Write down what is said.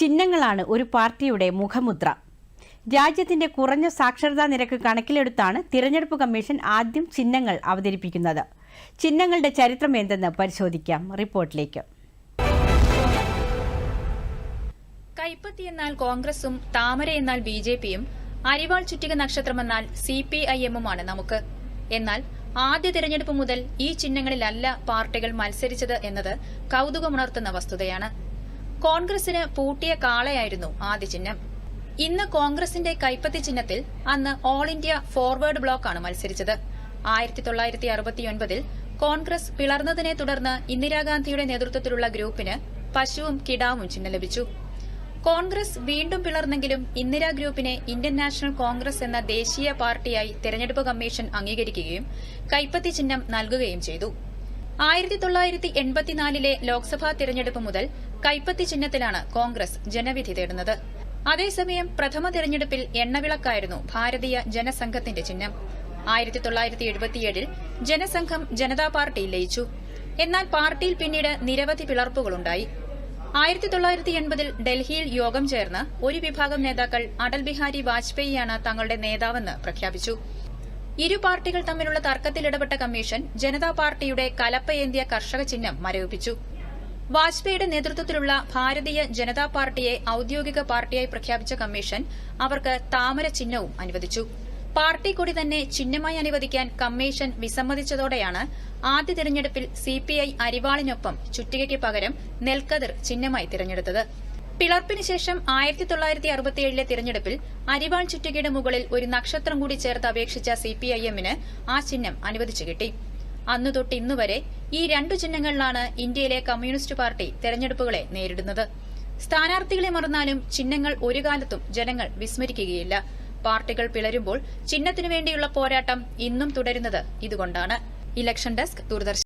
ചിഹ്നങ്ങളാണ് ഒരു പാർട്ടിയുടെ മുഖമുദ്ര. രാജ്യത്തിന്റെ കുറഞ്ഞ സാക്ഷരതാ നിരക്ക് കണക്കിലെടുത്താണ് തിരഞ്ഞെടുപ്പ് കമ്മീഷൻ ആദ്യം ചിഹ്നങ്ങൾ അവതരിപ്പിക്കുന്നത്. ചിഹ്നങ്ങളുടെ ചരിത്രം എന്തെന്ന് പരിശോധിക്കാം റിപ്പോർട്ടിലേക്ക്. കൈപ്പത്തി എന്നാൽ കോൺഗ്രസും താമര എന്നാൽ ബി ജെ പിയും അരിവാൾ ചുറ്റിക നക്ഷത്രമെന്നാൽ സി പി ഐ എമ്മുമാണ് നമുക്ക്. എന്നാൽ ആദ്യ തിരഞ്ഞെടുപ്പ് മുതൽ ഈ ചിഹ്നങ്ങളിലല്ല പാർട്ടികൾ മത്സരിച്ചത് എന്നത് കൗതുകമുണർത്തുന്ന വസ്തുതയാണ്. കോൺഗ്രസിന് പൂട്ടിയ കാളയായിരുന്നു ആദ്യ ചിഹ്നം. ഇന്ന് കോൺഗ്രസിന്റെ കൈപ്പത്തി ചിഹ്നത്തിൽ അന്ന് ഓൾ ഇന്ത്യ ഫോർവേഡ് ബ്ലോക്കാണ് മത്സരിച്ചത്. ആയിരത്തി തൊള്ളായിരത്തി അറുപത്തിയൊൻപതിൽ കോൺഗ്രസ് പിളർന്നതിനെ തുടർന്ന് ഇന്ദിരാഗാന്ധിയുടെ നേതൃത്വത്തിലുള്ള ഗ്രൂപ്പിന് പശുവും കിടാവും ചിഹ്നം ലഭിച്ചു. കോൺഗ്രസ് വീണ്ടും പിളർന്നെങ്കിലും ഇന്ദിരാ ഗ്രൂപ്പിനെ ഇന്ത്യൻ നാഷണൽ കോൺഗ്രസ് എന്ന ദേശീയ പാർട്ടിയായി തെരഞ്ഞെടുപ്പ് കമ്മീഷൻ അംഗീകരിക്കുകയും കൈപ്പത്തി ചിഹ്നം നൽകുകയും ചെയ്തു. ആയിരത്തി തൊള്ളായിരത്തി എൺപത്തിനാലിലെ ലോക്സഭാ തിരഞ്ഞെടുപ്പ് മുതൽ കൈപ്പത്തി ചിഹ്നത്തിലാണ് കോൺഗ്രസ് ജനവിധി തേടുന്നത്. അതേസമയം പ്രഥമ തിരഞ്ഞെടുപ്പിൽ എണ്ണവിളക്കായിരുന്നു ഭാരതീയ ജനസംഘത്തിന്റെ ചിഹ്നം. ആയിരത്തി തൊള്ളായിരത്തി എഴുപത്തിയേഴിൽ ജനസംഘം ജനതാ പാർട്ടി ലയിച്ചു. എന്നാൽ പാർട്ടിയിൽ പിന്നീട് നിരവധി പിളർപ്പുകളുണ്ടായി. ആയിരത്തി തൊള്ളായിരത്തി എൺപതിൽ ഡൽഹിയിൽ യോഗം ചേർന്ന് ഒരു വിഭാഗം നേതാക്കൾ അടൽ ബിഹാരി വാജ്പേയിയാണ് തങ്ങളുടെ നേതാവെന്ന് പ്രഖ്യാപിച്ചു. ഇരു പാർട്ടികൾ തമ്മിലുള്ള തർക്കത്തിൽ ഇടപെട്ട കമ്മീഷൻ ജനതാ പാർട്ടിയുടെ കലപ്പയേന്തിയ കർഷക ചിഹ്നം മരവിപ്പിച്ചു. വാജ്പേയിയുടെ നേതൃത്വത്തിലുള്ള ഭാരതീയ ജനതാ പാർട്ടിയെ ഔദ്യോഗിക പാർട്ടിയായി പ്രഖ്യാപിച്ച കമ്മീഷൻ അവർക്ക് താമര ചിഹ്നവും അനുവദിച്ചു. പാർട്ടി കൂടി തന്നെ ചിഹ്നമായി അനുവദിക്കാൻ കമ്മീഷൻ വിസമ്മതിച്ചതോടെയാണ് ആദ്യ തിരഞ്ഞെടുപ്പിൽ സിപിഐ അരിവാളിനൊപ്പം ചുറ്റികയ്ക്ക് പകരം നെൽക്കതിർ ചിഹ്നമായി തിരഞ്ഞെടുത്തത്. പിളർപ്പിന് ശേഷം ആയിരത്തി തൊള്ളായിരത്തി അറുപത്തിയേഴിലെ തിരഞ്ഞെടുപ്പിൽ അരിവാൾ ചുറ്റികയുടെ മുകളിൽ ഒരു നക്ഷത്രം കൂടി ചേർത്ത് അപേക്ഷിച്ച സിപിഐഎമ്മിന് ആ ചിഹ്നം അനുവദിച്ചു കിട്ടി. അന്നു തൊട്ട് ഇന്നുവരെ ഈ രണ്ടു ചിഹ്നങ്ങളിലാണ് ഇന്ത്യയിലെ കമ്മ്യൂണിസ്റ്റ് പാർട്ടി തെരഞ്ഞെടുപ്പുകളെ നേരിടുന്നത്. സ്ഥാനാർത്ഥികളെ മറന്നാലും ചിഹ്നങ്ങൾ ഒരു കാലത്തും ജനങ്ങൾ വിസ്മരിക്കുകയില്ല. പാർട്ടികൾ പിളരുമ്പോൾ ചിഹ്നത്തിനു വേണ്ടിയുള്ള പോരാട്ടം ഇന്നും തുടരുന്നത് ഇതുകൊണ്ടാണ്. Election desk Doordarshan.